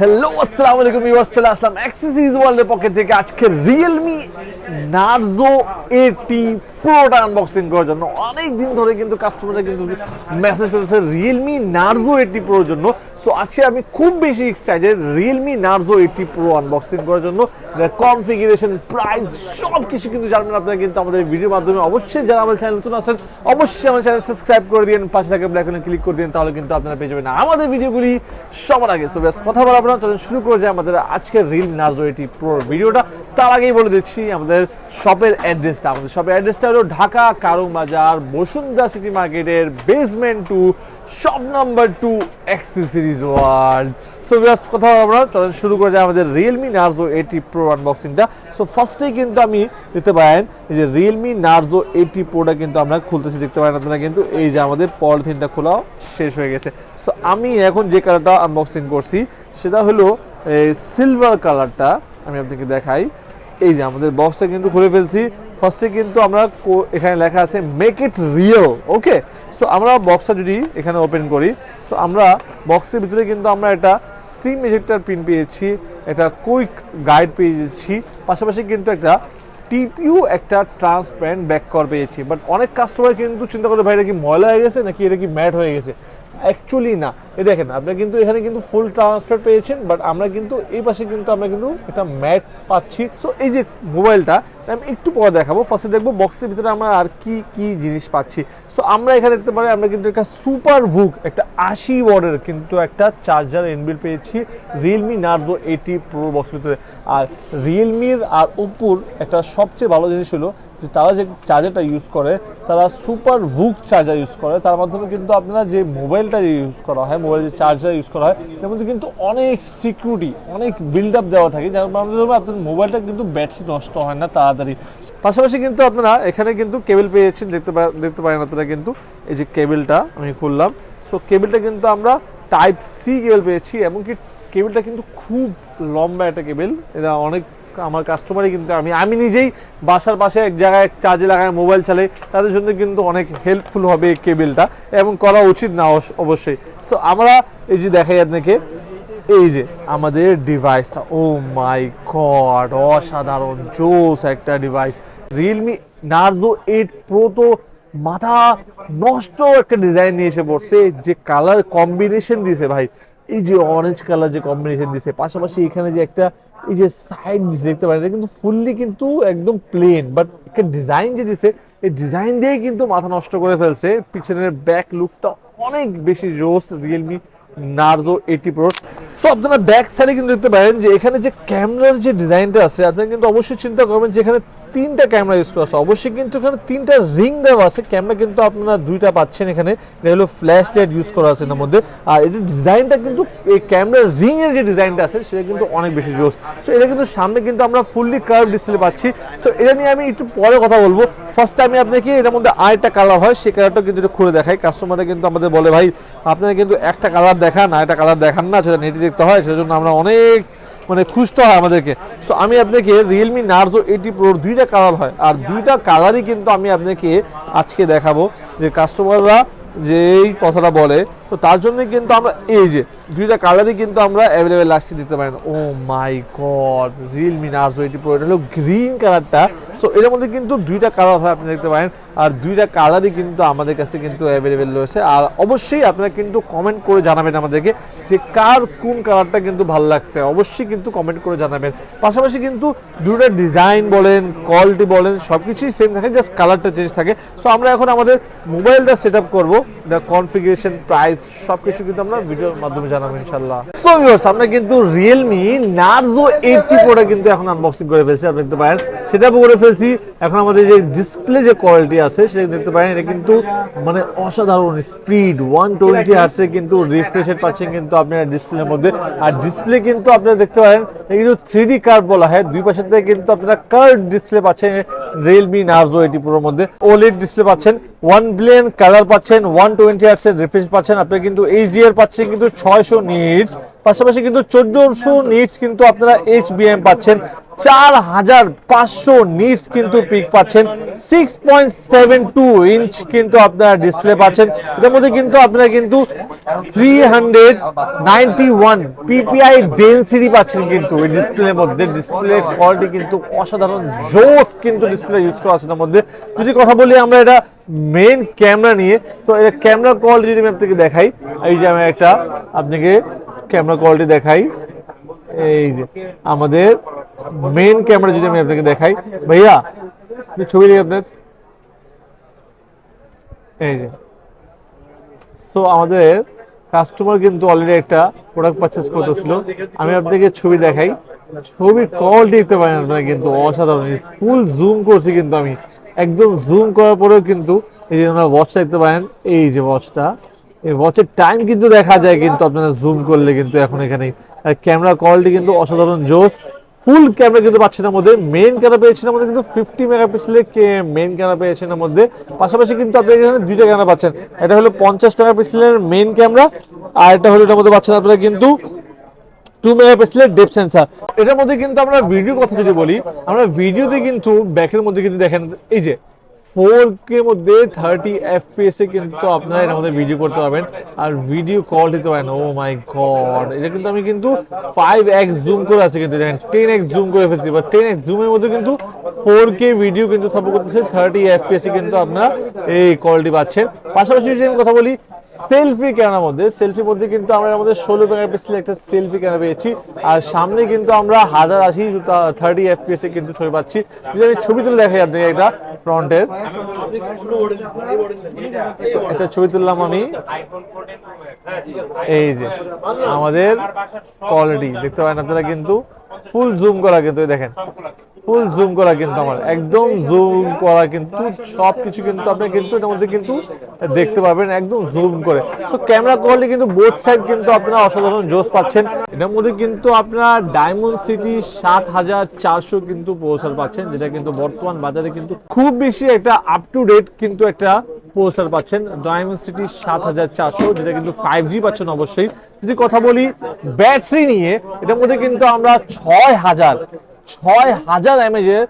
Hello আসসালামু আলাইকুম viewers চলে আসলাম অ্যাক্সেসরিজ ওয়ার্ল্ডের পক্ষ থেকে। আজকে রিয়েলমি নার্জো এটি প্রোটা আনবক্সিং করার জন্য। অনেক দিন ধরে কিন্তু কাস্টমাররা কিন্তু মেসেজ করেছে রিয়েলমি নার্জো এইটি প্রোর জন্য। সো আজকে আমি খুব বেশি excited Realme Narzo eighty pro unboxing করার জন্য। কনফিগারেশন প্রাইস সব কিছু কিন্তু জানবেন আপনারা কিন্তু আমাদের ভিডিওর মাধ্যমে। অবশ্যই যারা আমাদের চ্যানেল নতুন আছেন, অবশ্যই আমার চ্যানেল সাবস্ক্রাইব করে দিন, পাশে থাকা ব্ল্যাক ক্লিক করে দিন, তাহলে কিন্তু আপনারা পেয়ে যাবেন আমাদের ভিডিওগুলি সবার আগে। সো ব্যাস কথা বলা আপনারা চলেন শুরু করে যায় আমাদের আজকের রিল নার্জো এইটি প্রো ভিডিওটা তার আগেই বলে দিচ্ছি, আমাদের শপের অ্যাড্রেসটা আমাদের শপের অ্যাড্রেসটা হলো ঢাকা কারু বাজার বসুন্ধরা সিটি মার্কেটের basement two shop number two accessories world so ব্যাস কথা আমরা চলেন শুরু করে যায় আমাদের রিয়েলমি নার্জো এইটি প্রো আনবক্সিংটা সো ফার্স্টেই কিন্তু আমি দেখতে পারেন যে রিয়েলমি নার্জো এইটি প্রোটা কিন্তু আমরা খুলতেছি, দেখতে পারেন আপনারা কিন্তু, এই যে আমাদের পলিথিনটা খোলা শেষ হয়ে গেছে। সো আমি এখন যে কালারটা আনবক্সিং করছি, সেটা হলো সিলভার কালারটা আমি আপনাকে দেখাই। এই যে আমাদের বক্সটা কিন্তু খুলে ফেলছি। ফার্স্টে কিন্তু আমরা এখানে লেখা আছে make it real okay so আমরা বক্সটা যদি এখানে ওপেন করি সো আমরা বক্সের ভিতরে কিন্তু আমরা একটা সিম এজেক্টার পিন পেয়েছি, একটা কুইক গাইড পেয়েছি, পাশাপাশি কিন্তু একটা টিপিউ একটা ট্রান্সপারেন্ট ব্যাক কর পেয়েছি। বাট অনেক কাস্টমার কিন্তু চিন্তা করে ভাই এটা কি ময়লা হয়ে গেছে নাকি এটা কি ম্যাট হয়ে গেছে? অ্যাকচুয়ালি না। এই দেখেন, আপনি কিন্তু এখানে কিন্তু ফুল ট্রান্সফার পেয়েছেন বাট আমরা কিন্তু এই পাশে কিন্তু আমরা কিন্তু একটা ম্যাট পাচ্ছি। সো এই যে মোবাইলটা, আমি একটু পরে দেখাবো। ফার্স্টে দেখব বক্সের ভিতরে আমরা আর কি কি জিনিস পাচ্ছি। সো আমরা এখানে দেখতে পারি, আমরা কিন্তু একটা সুপার ভুক একটা আশি ওয়ার্ডের কিন্তু একটা চার্জার এনবিল পেয়েছি রিয়েলমি নার্জো এইটি প্রো বক্সের ভিতরে। আর রিয়েলমির আর ওপ্পোর একটা সবচেয়ে ভালো জিনিস হলো যে তারা যে চার্জারটা ইউজ করে, তারা সুপার ভুক চার্জার ইউজ করে। তার মাধ্যমে কিন্তু আপনারা যে মোবাইলটা ইউজ করা হয় মোবাইল যে চার্জার ইউজ করা হয় তার মধ্যে কিন্তু অনেক সিকিউরিটি অনেক বিল্ড আপ দেওয়া থাকে, যার মাধ্যমে আপনার মোবাইলটা কিন্তু ব্যাটারি নষ্ট হয় না তাড়াতাড়ি। পাশাপাশি কিন্তু আপনারা এখানে কিন্তু কেবল পেয়েছেন, দেখতে দেখতে পারেন আপনারা কিন্তু, এই যে কেবলটা আমি খুললাম। সো কেবলটা কিন্তু আমরা টাইপ সি কেবল পেয়েছি, এমনকি কেবলটা কিন্তু খুব লম্বা একটা কেবল এটা অনেক আমার কাস্টমারই কিন্তু আমি। আমি নিজেই বাসার পাশে এক জায়গায় চার্জে লাগায় মোবাইল চালাই। তাদের জন্য কিন্তু অনেক হেল্পফুল হবে এই কেবিলটা এবং করা উচিত না অবশ্য- অবশ্যই। সো আমরা এই যে দেখাই আপনাকে, এই যে আমাদের ডিভাইসটা ও মাই গড অসাধারণ, জোস একটা device Realme Narzo eight pro তো মাথা নষ্ট একটা ডিজাইন নিয়ে এসে পড়ছে। যে কালার কম্বিনেশন দিয়েছে ভাই। এই যে অরেঞ্জ কালার যে কম্বিনেশন দিছে। পাশাপাশি এখানে যে একটা এই যে সাইড দিছে দেখতে পারেন কিন্তু ফুললি কিন্তু একদম প্লেন বাট একটা ডিজাইন যে দিছে, এই ডিজাইন দিয়ে কিন্তু মাথা নষ্ট করে ফেলছে। পিছনের ব্যাক লুকটা অনেক বেশি rose Realme Narzo eighty pro so আপনারা ব্যাক সাইডে কিন্তু দেখতে পারেন যে এখানে যে ক্যামেরার যে ডিজাইনটা আছে, আপনারা কিন্তু অবশ্যই চিন্তা করবেন যে এখানে তিনটা ক্যামেরা ইউজ করা আছে। অবশ্যই কিন্তু এখানে তিনটা রিং দেওয়া আছে। ক্যামেরা কিন্তু আপনারা দুইটা পাচ্ছেন এখানে। এটা হলো ফ্ল্যাশ লাইট ইউজ করা আছে এর মধ্যে। আর এটার ডিজাইনটা কিন্তু এই ক্যামেরার রিং এর যে ডিজাইনটা আছে, সেটা কিন্তু অনেক বেশি জোস সো এটা কিন্তু সামনে কিন্তু আমরা ফুললি কার্ভ ডিসপ্লে পাচ্ছি। সো এটা নিয়ে আমি একটু পরে কথা বলব। ফার্স্ট আমি আপনাকে এটার মধ্যে আরেকটা কালার হয় সেই কালারটা কিন্তু একটু খুলে দেখাই। কাস্টমাররা কিন্তু আমাদের বলে, ভাই, আপনারা কিন্তু একটা কালার দেখান আর একটা কালার দেখান না, সেটা নেটে দেখতে হয়। সেজন্য আমরা অনেক মানে খুঁজতে হয় আমাদেরকে। সো আমি আপনাকে রিয়েলমি নার্জো এইটি প্রোর দুইটা কালার হয়। আর দুইটা কালারই কিন্তু আমি আপনাকে আজকে দেখাবো যে কাস্টমাররা যে এই কথাটা বলে, তো তার জন্য কিন্তু আমরা এই যে দুইটা কালারই কিন্তু আমরা অ্যাভেলেবেল আসছে দিতে পারেন। ও my god Realme Narzo eighty pro এটা হলো গ্রিন কালারটা সো এর মধ্যে কিন্তু দুইটা কালার হয় আপনি দেখতে পারেন, আর দুইটা কালারই কিন্তু আমাদের কাছে কিন্তু অ্যাভেলেবেল রয়েছে। আর অবশ্যই আপনারা কিন্তু কমেন্ট করে জানাবেন আমাদেরকে যে কার কোন কালারটা কিন্তু ভালো লাগছে। অবশ্যই কিন্তু কমেন্ট করে জানাবেন। পাশাপাশি কিন্তু দুটো ডিজাইন বলেন কোয়ালিটি বলেন সব কিছুই সেম থাকে জাস্ট কালারটা চেঞ্জ থাকে। সো আমরা এখন আমাদের মোবাইলটা সেট আপ করব। কনফিগারেশন প্রাইস সব কিছু কিন্তু আমরা ভিডিওর মাধ্যমে জানাব ইনশাল্লাহ সো ভিউয়ার্স কিন্তু কিন্তু এখন আনবক্সিং করে ফেলছি দেখতে পারেন। সেটা করে ফেলছি। এখন আমাদের যে ডিসপ্লে যে কোয়ালিটি আছে, সেটা দেখতে পারেন। এটা কিন্তু মানে অসাধারণ স্পিড ওয়ান টোয়েন্টি হার্সে কিন্তু রিফ্রেশ রেট পাচ্ছেন কিন্তু আপনার ডিসপ্লের মধ্যে। আর ডিসপ্লে কিন্তু আপনারা দেখতে পারেন, এটা কিন্তু থ্রি ডি কার্ভ বলা হয়। দুই পাশের থেকে কিন্তু আপনারা কার্ভ ডিসপ্লে পাচ্ছেন রিয়েলমি নার্জো এইটি প্রোর মধ্যে। ওলেড ডিসপ্লে পাচ্ছেন। ওয়ান বিলিয়ন কালার পাচ্ছেন ওয়ান টোয়েন্টি হার্সের রিফ্রেশ পাচ্ছেন। আপনি কিন্তু এইচডিআর পাচ্ছেন কিন্তু ছয়শো নিটস পাশাপাশি কিন্তু চোদ্দশো নিটস কিন্তু আপনারা এইচবিএম পাচ্ছেন। চার হাজার পাঁচশো নিটস কিন্তু পিক পাচ্ছেন। Six point seven two inch কিন্তু আপনারা ডিসপ্লে পাচ্ছেন। এটার মধ্যে কিন্তু আপনারা কিন্তু three hundred ninety one PPI density পাচ্ছেন কিন্তু। এই ডিসপ্লের মধ্যে ডিসপ্লে কোয়ালিটি কিন্তু অসাধারণ, জোস কিন্তু ডিসপ্লে ইউজ করা আছে মধ্যে। যদি কথা বলি আমরা এটা মেন ক্যামেরা নিয়ে, তো এটা ক্যামেরা কোয়ালিটি যদি আমি আপনাকে দেখাই, এই যে আমি একটা আপনাকে ক্যামেরা কোয়ালিটি দেখাই, এই যে আমাদের মেন ক্যামেরা যদি আমি আপনাকে দেখাই, ভাইয়া ছবি দিই আপনার। এই যে সো আমাদের কাস্টমার কিন্তু অলরেডি একটা প্রোডাক্ট পারচেস করতেছিল। আমি আপনাকে ছবি দেখাই, ছবি কোয়ালিটি দেখতে পারেন আপনারা কিন্তু, অসাধারণ। ফুল জুম করছি কিন্তু আমি। একদম জুম করার পরেও কিন্তু এই যে আপনারা ওয়াচটা দেখতে পারেন, এই যে ওয়াচটা এই ওয়াচের টাইম কিন্তু দেখা যায় কিন্তু আপনারা জুম করলে কিন্তু এখন এখানে। আর ক্যামেরা কোয়ালিটি কিন্তু অসাধারণ জোস ফুল ক্যামেরা কিন্তু পাচ্ছেন এর মধ্যে। মেইন ক্যামেরা পেয়েছেন মধ্যে কিন্তু ফিফটি মেগাপিক্সেলের মেইন ক্যামেরা পেয়েছেন এর মধ্যে। পাশাপাশি কিন্তু আপনি এখানে দুইটা ক্যামেরা পাচ্ছেন। এটা হলো পঞ্চাশ মেগাপিক্সেলের মেইন ক্যামেরা আর এটা হলো এটার মধ্যে পাচ্ছেন আপনারা কিন্তু টু মেগাপিক্সেলের ডেপ সেন্সার এটার মধ্যে কিন্তু আমরা ভিডিও কথা যদি বলি, আমরা ভিডিওতে কিন্তু ব্যাকের মধ্যে কিন্তু দেখেন, এই যে ফোর কে মধ্যে থার্টি এফপিএস এ কিন্তু আপনারা এর মধ্যে ভিডিও করতে পারবেন। আর ভিডিও কল দিতে পারেন ও মাই গড এটা কিন্তু আমি কিন্তু ফাইভ এক্স জুম করে আছে কিন্তু, দেখেন টেন এক্স জুম করে ফেলছি। বা টেন এক্স জুমের মধ্যে কিন্তু ফোর কে ভিডিও কিন্তু সাপোর্ট করতেছে থার্টি এফপিএস এ কিন্তু আপনারা এই কোয়ালিটি পাচ্ছেন। পাশাপাশি যদি আমি কথা বলি সেলফি ক্যামেরার মধ্যে সেলফির মধ্যে কিন্তু আমরা মধ্যে ষোলো মেগাপিক্সেলের একটা সেলফি ক্যামেরা পেয়েছি। আর সামনে কিন্তু আমরা হাজার আশি থার্টি এফপিএস এ কিন্তু ছবি পাচ্ছি। যদি আমি ছবি তুলে দেখাই একটা ফ্রন্টের। একটা ছবি তুললাম আমি। এই যে আমাদের কোয়ালিটি দেখতে পারেন আপনারা কিন্তু ফুল জুম করা কিন্তু দেখেন। ফুল জুম করা কিন্তু আমার। একদম জুম করা কিন্তু, সবকিছু কিন্তু আপনি কিন্তু এটার মধ্যে কিন্তু দেখতে পাবেন একদম জুম করে। সো ক্যামেরা কোয়ালিটি কিন্তু বোথ সাইড কিন্তু আপনারা অসাধারণ জোস পাচ্ছেন। এটার মধ্যে কিন্তু আপনারা ডায়মন্ড সিটি সাত হাজার চারশো কিন্তু প্রসার পাচ্ছেন, যেটা কিন্তু বর্তমান বাজারে কিন্তু খুব বেশি একটা আপ টু ডেট কিন্তু একটা প্রসার পাচ্ছেন। ডায়মন্ড সিটি সাত হাজার চারশো, যেটা কিন্তু ফাইভ জি পাচ্ছেন অবশ্যই। যদি কথা বলি ব্যাটারি নিয়ে, এটার মধ্যে কিন্তু আমরা ছয় হাজার ছয় হাজার এমএজের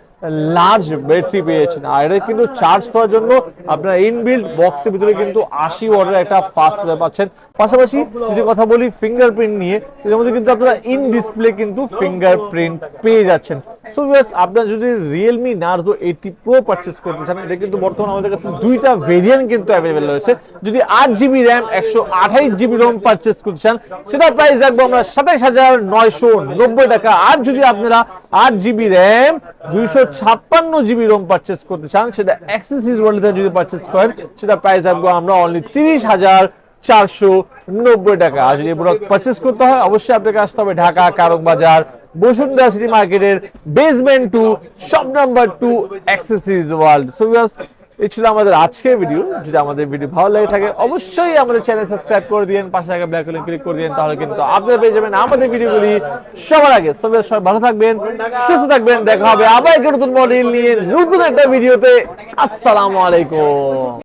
লার্জ ব্যাটারি পেয়েছেন। আর এটা কিন্তু চার্জ করার জন্য আপনার ইনবিল্ড বক্সের ভিতরে কিন্তু আশি ওয়াটের একটা ফাস্ট চার্জার পাচ্ছেন। পাশাপাশি যদি কথা বলি ফিঙ্গারপ্রিন্ট নিয়ে এর মধ্যে কিন্তু আপনারা ইন ডিসপ্লে কিন্তু ফিঙ্গারপ্রিন্ট পেয়ে যাচ্ছেন। সো আপনারা যদি রিয়েলমি নার্জো প্রো পারচেস করতে চান, এটা কিন্তু বর্তমানে আমাদের কাছে দুইটা ভেরিয়েন্ট কিন্তু অ্যাভেলেবেল রয়েছে। যদি আট জিবি র্যাম একশো আঠাইশ জিবি রোম পারচেস করতে চান, সেটা প্রাইস রাখব আমরা সাতাইশ হাজার নয়শো নব্বই টাকা। আর যদি আপনারা আট জিবি র্যাম দুইশো ছাপ্পান্ন জিবি রোম পারচেস করতে চান, সেটা অ্যাক্সেসরিজ ওয়ার্ল্ড যদি পারচেস করেন, সেটা প্রাইস রাখব আমরা অনলি তিরিশ হাজার চারশো নব্বই টাকা। আর যদি পারচেস করতে হয়, অবশ্যই আপনাকে আসতে হবে ঢাকা কারক বাজার বসুন্ধরা সিটি মার্কেটের basement two shop number two accessories world so এই ছিল আমাদের আজকের ভিডিও যদি আমাদের ভিডিও ভালো লাগে থাকে, অবশ্যই আমাদের চ্যানেল সাবস্ক্রাইব করে দিন পাশে থাকা ব্ল্যাক লিংক ক্লিক করে দিন তাহলে কিন্তু আপনারা পেয়ে যাবেন আমাদের ভিডিওগুলি সবার আগে। সবাই সবাই ভালো থাকবেন, সুস্থ থাকবেন, দেখা হবে আবার একটা নতুন মডেল নিয়ে, নতুন একটা ভিডিওতে আসসালামু আলাইকুম।